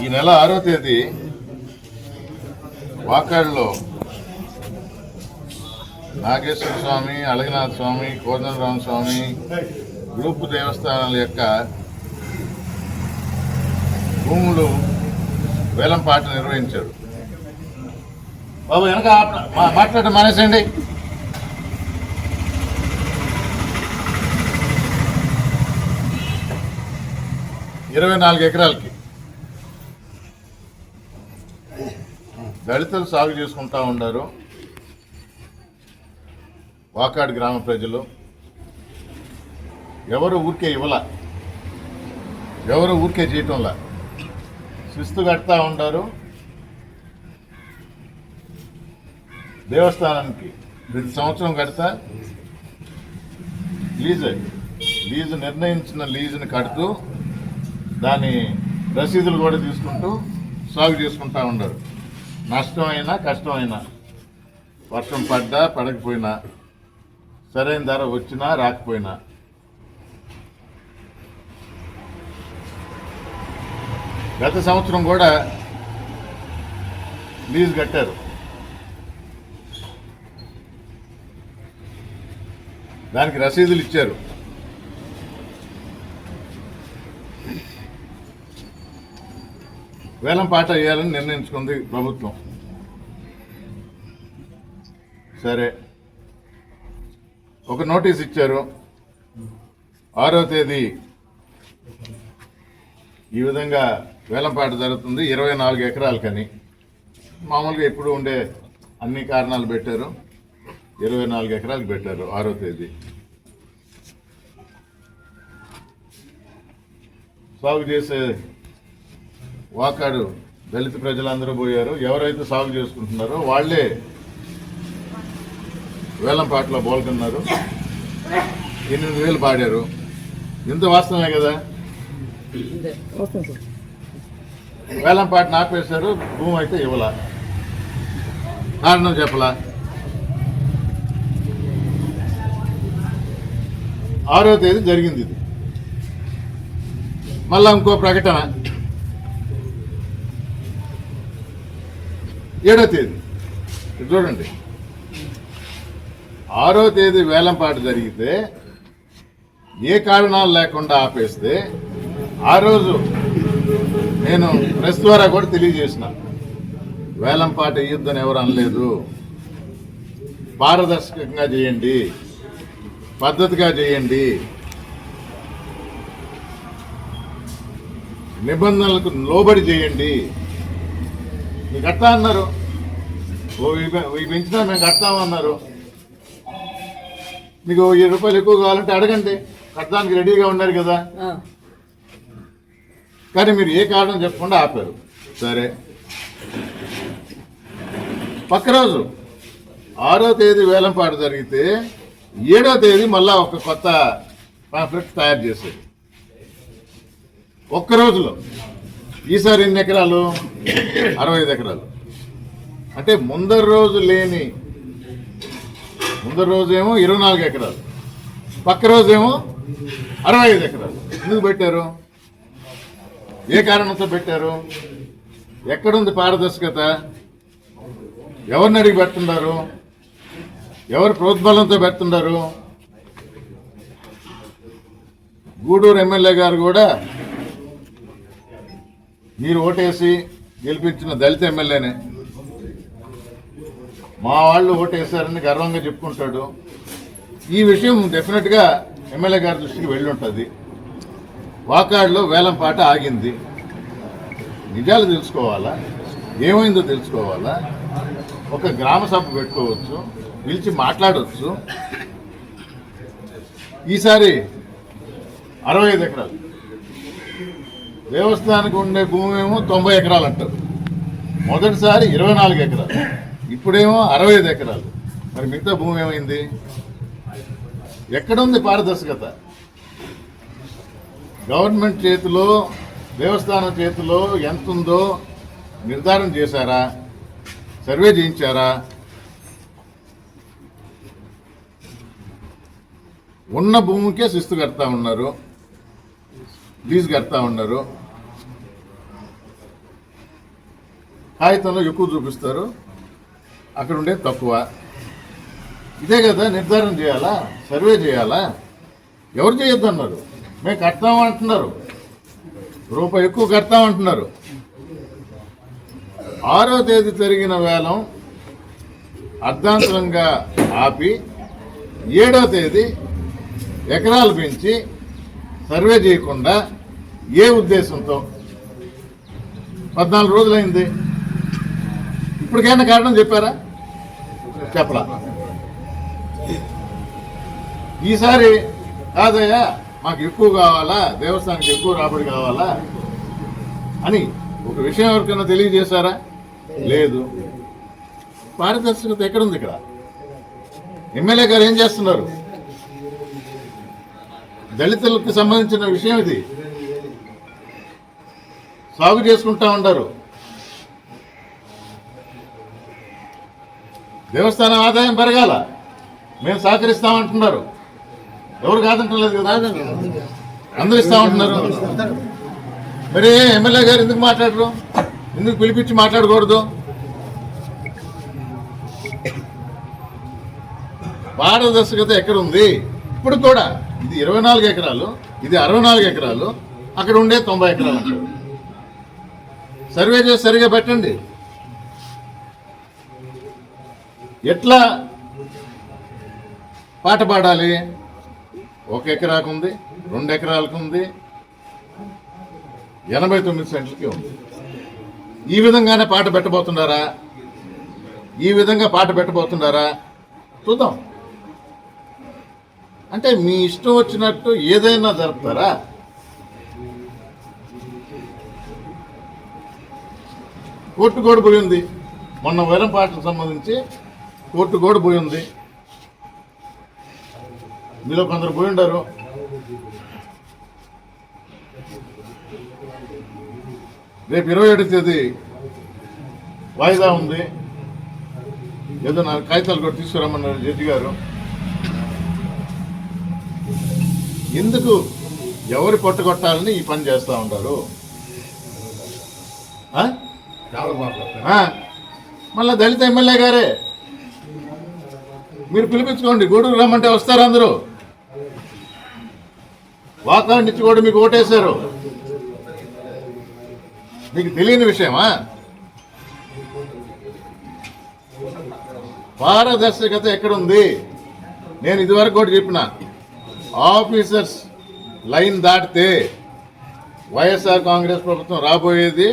ఈ నెల ఆరో తేదీ వాకాడులో నాగేశ్వర స్వామి అలగనాథ స్వామి కోదండరామ స్వామి గ్రూప్ దేవస్థానాల యొక్క భూములు వేలంపాట నిర్వహించారు. బాబు వెనక మాట్లాడటం మానేసండి ఇరవై నాలుగు ఎకరాలకి. దళితులు సాగు చేసుకుంటా ఉన్నారు. వాకాడు గ్రామ ప్రజలు. ఎవరు ఊరికే ఇవ్వాల? ఎవరు ఊరికే చేయటంలా? శిస్తు కడతా ఉంటారు దేవస్థానానికి ప్రతి సంవత్సరం కడతా. లీజ్. లీజు నిర్ణయించిన లీజుని కడుతూ దాని రసీదులు కూడా తీసుకుంటూ సాగు చేసుకుంటా ఉన్నారు. నష్టమైనా కష్టమైనా వర్షం పడ్డా పడకపోయినా సరైన ధర వచ్చినా రాకపోయినా. గత సంవత్సరం కూడా లీజు కట్టారు. దానికి రసీదులు ఇచ్చారు. వేలం పాట వేయాలని నిర్ణయించుకుంది ప్రభుత్వం. సరే. ఒక నోటీస్ ఇచ్చారు. ఆరో తేదీ ఈ విధంగా వేలంపాట జరుగుతుంది. ఇరవై నాలుగు ఎకరాలకని. మామూలుగా ఎప్పుడు ఉండే అన్ని కారణాలు పెట్టారు. ఇరవై నాలుగు ఎకరాలకు పెట్టారు ఆరో తేదీ. సాగు చేసే వాకాడు దళిత ప్రజలందరూ పోయారు. ఎవరైతే సాగు చేసుకుంటున్నారో వాళ్ళే వేలంపాటలో బోల్కున్నారు ఎనిమిది వేలు పాడారు. ఇంత వాస్తవమే కదా? వేలంపాటను ఆపేశారు భూమి అయితే ఇవ్వలా. కారణం చెప్పలా? ఆరో తేదీ జరిగింది ఇది. మళ్ళా ఇంకో ప్రకటన. ఏడో తేదీ. చూడండి. ఆరో తేదీ వేలంపాట జరిగితే ఏ కారణాలు లేకుండా ఆపేస్తే ఆ రోజు నేను ప్రెస్ ద్వారా కూడా తెలియజేసిన. వేలంపాట ఇయ్యొద్దని ఎవరు అనలేదు. పారదర్శకంగా చేయండి. పద్ధతిగా చేయండి. నిబంధనలకు లోబడి చేయండి. మీకు కడతా అన్నారు? ఓ వెయ్యి పెంచినా మేము కడతామన్నారు మీకు వెయ్యి రూపాయలు ఎక్కువ కావాలంటే అడగండి. కట్టడానికి రెడీగా ఉన్నారు కదా. కానీ మీరు ఏ కారణం చెప్పకుండా ఆపారు. సరే. పక్క రోజు ఆరో తేదీ వేలంపాట జరిగితే ఏడో తేదీ మళ్ళా ఒక కొత్త పాంఫ్లెట్ తయారు చేశారు ఒక్క రోజులో. ఈసారి ఎన్ని ఎకరాలు? అరవై ఐదు ఎకరాలు. అంటే ముందర రోజు లేని ముందర రోజు ఏమో ఇరవై నాలుగు ఎకరాలు. పక్క రోజేమో అరవై ఐదు ఎకరాలు. ఎందుకు పెట్టారు? ఏ కారణంతో పెట్టారు? ఎక్కడుంది పారదర్శకత? ఎవరిని అడిగి పెడుతున్నారు? ఎవరు ప్రోద్బలంతో పెడుతున్నారు? గూడూరు ఎమ్మెల్యే గారు కూడా మీరు ఓటేసి గెలిపించిన దళిత ఎమ్మెల్యేనే. మా వాళ్ళు ఓటేశారని గర్వంగా చెప్పుకుంటాడు. ఈ విషయం డెఫినెట్గా ఎమ్మెల్యే గారి దృష్టికి వెళ్ళి ఉంటుంది వాకాడులో వేలం పాట ఆగింది. నిజాలు తెలుసుకోవాలా? ఏమైందో తెలుసుకోవాలా? ఒక గ్రామ సభ పెట్టుకోవచ్చు పిలిచి మాట్లాడవచ్చు ఈసారి అరవై ఐదు ఎకరాలు. దేవస్థానానికి ఉండే భూమి ఏమో తొంభై ఎకరాలు అంటారు. మొదటిసారి ఇరవై నాలుగు ఎకరాలు. ఇప్పుడేమో అరవై ఐదు ఎకరాలు. మరి మిగతా భూమి ఏమైంది? ఎక్కడుంది పారదర్శకత? గవర్నమెంట్ చేతిలో దేవస్థానం చేతిలో ఎంత ఉందో నిర్ధారణ చేశారా? సర్వే చేయించారా? ఉన్న భూమికే శిస్తు కడతా ఉన్నారు లీజ్ కడతా ఉన్నారు. కాగితంలో ఎక్కువ చూపిస్తారు. అక్కడ ఉండే తక్కువ. ఇదే కదా నిర్ధారణ చేయాలా? సర్వే చేయాలా? ఎవరు చేయొద్దన్నారు? మేము కడతాం అంటున్నారు. రూపాయి ఎక్కువ కడతామంటున్నారు ఆరో తేదీ జరిగిన వేలం అర్ధాంతరంగా ఆపి ఏడో తేదీ ఎకరాలు పెంచి సర్వే చేయకుండా ఏ ఉద్దేశంతో? పద్నాలుగు రోజులైంది. ఇప్పటికైనా కారణం చెప్పారా? చెప్పరా ఈసారి కాదయ్యా మాకు ఎక్కువ కావాలా దేవస్థానానికి ఎక్కువ రాబడి కావాలా అని ఒక విషయం ఎవరికైనా తెలియజేశారా? లేదు. పారదర్శకత ఎక్కడుంది ఇక్కడ? ఎమ్మెల్యే గారు ఏం చేస్తున్నారు? దళితులకు సంబంధించిన విషయం ఇది. సాగు చేసుకుంటా ఉంటారు దేవస్థానం ఆదాయం పెరగాల. మేము సహకరిస్తామంటున్నారు. ఎవరు కాదంటలేదు కదా? అందరు ఇస్తామంటున్నారు మరి ఎమ్మెల్యే గారు ఎందుకు మాట్లాడరు? ఎందుకు పిలిపించి మాట్లాడకూడదు? పారదర్శకత ఎక్కడ ఉంది? ఇప్పుడు కూడా ఇది ఇరవై నాలుగు ఎకరాలు ఇది అరవై నాలుగు ఎకరాలు అక్కడ ఉండే తొంభై ఎకరాలు. సర్వే చేసి సరిగా పెట్టండి. ఎట్లా పాట పాడాలి? ఒక ఎకరాకు ఉంది రెండు ఎకరాలకు ఉంది ఎనభై తొమ్మిది సెంట్లకి ఉంది. ఈ విధంగానే పాట పెట్టబోతున్నారా? ఈ విధంగా పాట పెట్టబోతున్నారా? చూద్దాం. అంటే మీ ఇష్టం వచ్చినట్టు ఏదైనా జరుపుతారా? కోర్టు కూడా ఉంది. మొన్న వైరం పాటకు సంబంధించి కోర్టు కూడా పోయింది మీలో కొందరు పోయి ఉండారు రేపు ఇరవై ఏడు తేదీ వాయిదా ఉంది. ఏదో నా కాగితాలు కూడా తీసుకురమ్మన్నారు జడ్జి గారు. ఎందుకు ఎవరి పట్టుకొట్టాలని ఈ పని చేస్తూ ఉంటారు. మళ్ళా దళిత ఎమ్మెల్యే గారే? మీరు పిలిపించుకోండి గూడూరు రమ్మంటే వస్తారు అందరూ. వాకాండిచ్చి నుంచి కూడా మీకు ఓటేశారు. మీకు తెలియని విషయమా? పారదర్శకత ఎక్కడుంది? నేను ఇదివరకు కూడా చెప్పిన ఆఫీసర్స్ లైన్ దాటితే వైఎస్ఆర్ కాంగ్రెస్ ప్రభుత్వం రాబోయేది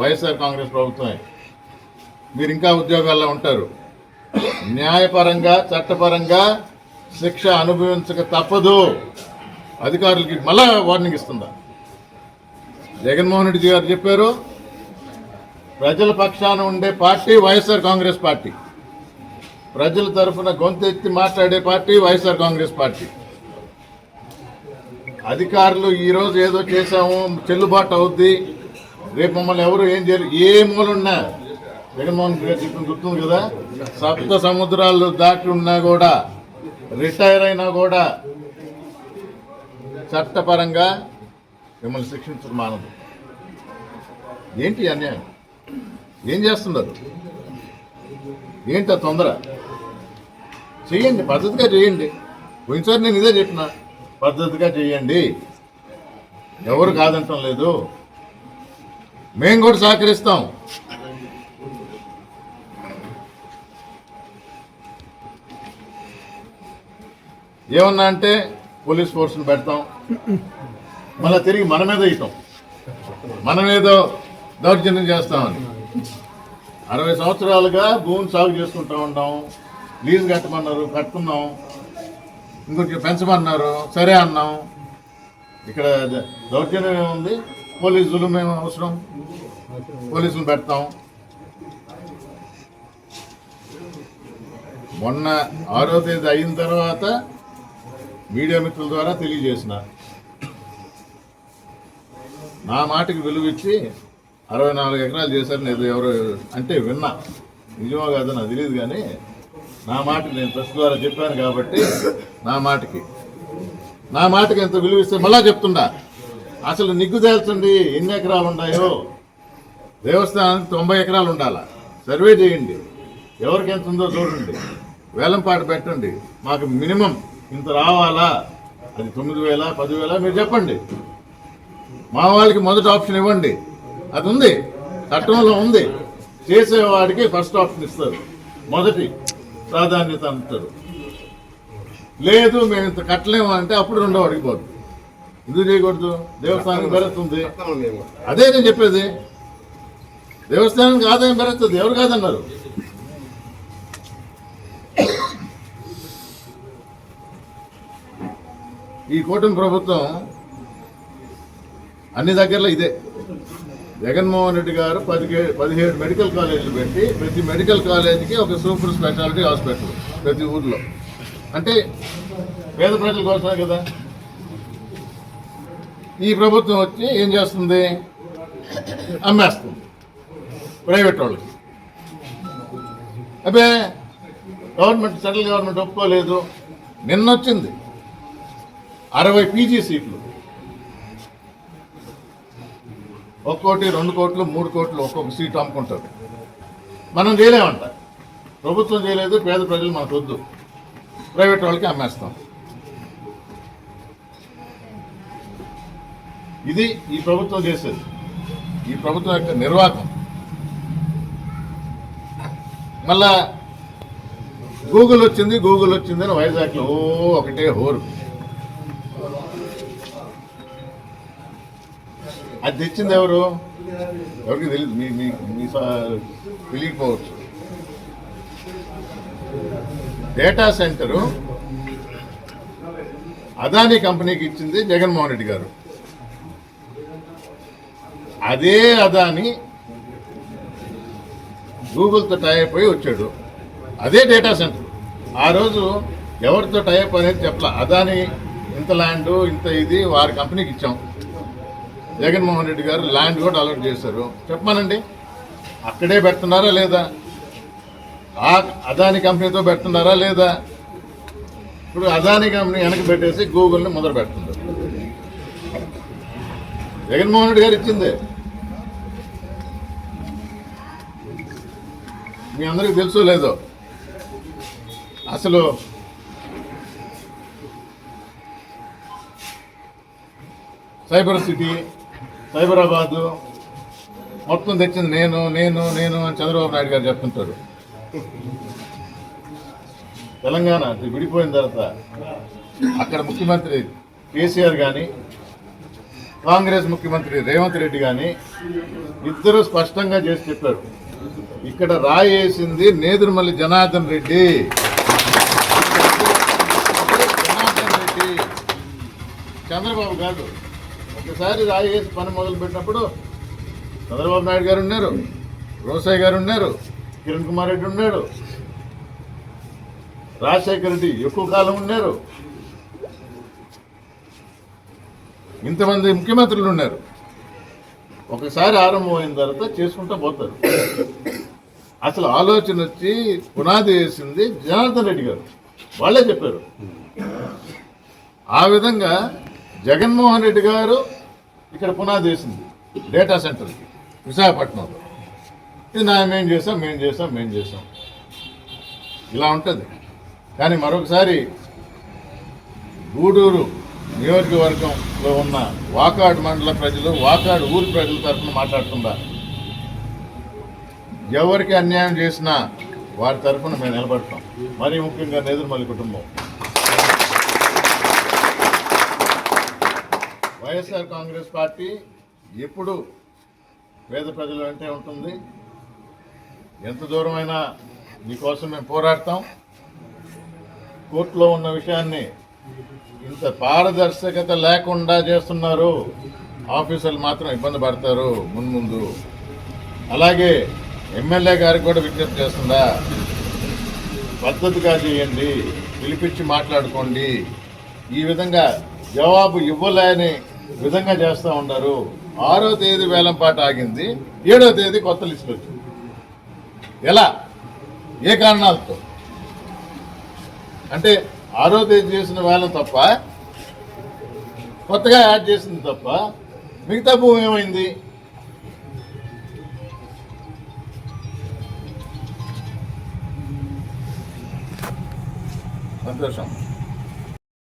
వైఎస్ఆర్ కాంగ్రెస్ ప్రభుత్వమే. మీరు ఇంకా ఉద్యోగాల్లో ఉంటారు. న్యాయపరంగా చట్టపరంగా శిక్ష అనుభవించక తప్పదు. అధికారులకి మళ్ళా వార్నింగ్ ఇస్తుందా? జగన్మోహన్ రెడ్డి గారు చెప్పారు ప్రజల పక్షాన ఉండే పార్టీ వైఎస్ఆర్ కాంగ్రెస్ పార్టీ. ప్రజల తరఫున గొంతెత్తి మాట్లాడే పార్టీ వైఎస్ఆర్ కాంగ్రెస్ పార్టీ. అధికారులు ఈరోజు ఏదో చేశాము చెల్లుబాటు అవుద్ది. రేపు మమ్మల్ని ఎవరు ఏం చేయరు ఏ మూలున్నా జగన్మోహన్ రెడ్డి గారు చెప్పిన గుర్తుంది కదా? సప్త సముద్రాలు దాటి ఉన్నా కూడా రిటైర్ అయినా కూడా చట్టపరంగా మిమ్మల్ని శిక్షించడం మానదు. ఏంటి అన్యాయం? ఏం చేస్తున్నారు? ఏంటి ఆ తొందర? చేయండి పద్ధతిగా చేయండి పోయినసారి నేను ఇదే చెప్పిన పద్ధతిగా చేయండి ఎవరు కాదంటం లేదు. మేము కూడా సహకరిస్తాం. ఏమన్నా అంటే పోలీస్ ఫోర్స్ని పెడతాం. మళ్ళీ తిరిగి మన మీద ఇస్తాం మనమేదో దౌర్జన్యం చేస్తామని. అరవై సంవత్సరాలుగా భూమిని సాగు చేసుకుంటా ఉంటాం లీజు కట్టమన్నారు కట్టుకున్నాం. ఇంకొంచెం పెంచమన్నారు సరే అన్నాం. ఇక్కడ ద- దౌర్జన్యం ఏముంది? పోలీసులు మేము అవసరం. పోలీసులు పెడతాం. మొన్న ఆరో తేదీ అయిన తర్వాత మీడియా మిత్రుల ద్వారా తెలియజేసిన. నా మాటకి విలువ ఇచ్చి అరవై నాలుగు ఎకరాలు చేశారు నేను ఎవరు అంటే విన్నా. నిజమో కాదో నాకు తెలియదు కానీ నా మాటకి నేను ప్రెస్ ద్వారా చెప్పాను కాబట్టి నా మాటకి. నా మాటకి ఎంత విలువ ఇస్తే మళ్ళా చెప్తుండా అసలు నిగ్గు తేల్చండి. ఎన్ని ఎకరాలు ఉన్నాయో? దేవస్థానానికి తొంభై ఎకరాలు ఉండాలా? సర్వే చేయండి. ఎవరికి ఎంత ఉందో చూడండి. వేలంపాట పెట్టండి. మాకు మినిమం ఇంత రావాలా? అది తొమ్మిది వేల పదివేల మీరు చెప్పండి. మా వాళ్ళకి మొదటి ఆప్షన్ ఇవ్వండి. అది ఉంది. చట్టంలో ఉంది. చేసేవాడికి ఫస్ట్ ఆప్షన్ ఇస్తారు. మొదటి ప్రాధాన్యత అంటారు. లేదు మేము ఇంత కట్టలేము అంటే అప్పుడు రెండో వాడికి పోదు. ఎందుకు చేయకూడదు? దేవస్థానం పెరుగుతుంది. అదే నేను చెప్పేది. దేవస్థానానికి ఆదాయం పెరుగుతుంది. ఎవరు కాదన్నారు? ఈ కూటమి ప్రభుత్వం అన్ని దగ్గరలో ఇదే. జగన్మోహన్ రెడ్డి గారు పదిహేడు పదిహేడు మెడికల్ కాలేజీలు పెట్టి ప్రతి మెడికల్ కాలేజీకి ఒక సూపర్ స్పెషాలిటీ హాస్పిటల్ ప్రతి ఊర్లో. అంటే పేద ప్రజల కోసమే కదా. ఈ ప్రభుత్వం వచ్చి ఏం చేస్తుంది? అమ్మేస్తుంది. ప్రైవేట్ వాళ్ళకి. అబ్బే గవర్నమెంట్ సెంట్రల్ గవర్నమెంట్ ఒప్పుకోలేదు. నిన్న వచ్చింది అరవై పీజీ సీట్లు. ఒక్కోటి రెండు కోట్లు మూడు కోట్లు ఒక్కొక్క సీటు అమ్ముకుంటారు. మనం చేయలేమంట. ప్రభుత్వం చేయలేదు పేద ప్రజలు మనకు వద్దు. ప్రైవేట్ వాళ్ళకి అమ్మేస్తాం. ఇది ఈ ప్రభుత్వం చేసేది. ఈ ప్రభుత్వం యొక్క నిర్వాహకం. మళ్ళా గూగుల్ వచ్చింది గూగుల్ వచ్చింది అని వైజాగ్లో ఓ ఒకటే హోరు. అది తెచ్చింది ఎవరు? ఎవరికి తెలియదు మీ మీ మీ తెలియకపోవచ్చు డేటా సెంటరు అదానీ కంపెనీకి ఇచ్చింది జగన్మోహన్ రెడ్డి గారు. అదే అదాని గూగుల్తో టైప్ అయి వచ్చాడు. అదే డేటా సెంటర్ ఆ రోజు ఎవరితో టైప్ అనేది చెప్పలా. అదాని ఇంత ల్యాండ్ ఇంత ఇది వారి కంపెనీకి ఇచ్చాం. జగన్మోహన్ రెడ్డి గారు ల్యాండ్ కూడా అలాట్ చేశారు. చెప్పమానండి. అక్కడే పెడుతున్నారా లేదా? ఆ అదాని కంపెనీతో పెడుతున్నారా లేదా? ఇప్పుడు అదాని కంపెనీ వెనక పెట్టేసి గూగుల్ని మొదలు పెడుతున్నారు. జగన్మోహన్ రెడ్డి గారు ఇచ్చిందే. మీ అందరికీ తెలుసో లేదో? అసలు సైబర్ సిటీ సైబరాబాదు మొత్తం తెచ్చింది నేను నేను నేను అని చంద్రబాబు నాయుడు గారు చెప్తుంటాడు తెలంగాణ విడిపోయిన తర్వాత అక్కడ ముఖ్యమంత్రి కేసీఆర్ కానీ కాంగ్రెస్ ముఖ్యమంత్రి రేవంత్ రెడ్డి కానీ ఇద్దరు స్పష్టంగా చేసి చెప్పారు. ఇక్కడ రాయేసింది నేదురుమల్లి జనార్దన్ రెడ్డి. జనార్దన్ రెడ్డి చంద్రబాబు గారు ఒకసారి రాయేసి పని మొదలు పెట్టినప్పుడు చంద్రబాబు నాయుడు గారు ఉన్నారు రోసాయి గారు ఉన్నారు కిరణ్ కుమార్ రెడ్డి ఉన్నాడు రాజశేఖర రెడ్డి ఎక్కువ కాలం ఉన్నారు. ఇంతమంది ముఖ్యమంత్రులు ఉన్నారు. ఒకసారి ఆరంభమైన తర్వాత చేసుకుంటూ పోతారు. అసలు ఆలోచన వచ్చి పునాది వేసింది జనార్దన్ రెడ్డి గారు. వాళ్ళే చెప్పారు. ఆ విధంగా జగన్మోహన్ రెడ్డి గారు ఇక్కడ పునాది వేసింది డేటా సెంటర్కి విశాఖపట్నంలో. ఇది నా మేం చేసాం మేం చేసాం మేం చేసాం. ఇలా ఉంటుంది. కానీ మరొకసారి గూడూరు నియోజకవర్గంలో ఉన్న వాకాడు మండల ప్రజలు వాకాడు ఊరి ప్రజల తరఫున మాట్లాడుతుందా? ఎవరికి అన్యాయం చేసినా వారి తరఫున మేము నిలబడతాం. మరీ ముఖ్యంగా నేదురుమల్లి కుటుంబం. వైఎస్ఆర్ కాంగ్రెస్ పార్టీ ఎప్పుడు పేద ప్రజల వెంటే ఉంటుంది. ఎంత దూరమైనా మీకోసం మేము పోరాడతాం. కోర్టులో ఉన్న విషయాన్ని ఇంత పారదర్శకత లేకుండా చేస్తున్నారు. ఆఫీసర్లు మాత్రం ఇబ్బంది పడతారు మున్ముందు. అలాగే ఎమ్మెల్యే గారికి కూడా విజ్ఞప్తి చేస్తుందా పద్ధతిగా చేయండి పిలిపించి మాట్లాడుకోండి. ఈ విధంగా జవాబు ఇవ్వలేని విధంగా చేస్తూ ఉన్నారు. ఆరో తేదీ వేలం పాట ఆగింది. ఏడో తేదీ కొత్త లిస్ట్ వచ్చింది. ఎలా? ఏ కారణాలతో? అంటే ఆరో తేదీ చేసిన వేలం తప్ప కొత్తగా యాడ్ చేసింది తప్ప మిగతా భూమి ఏమైంది? సంతోషం.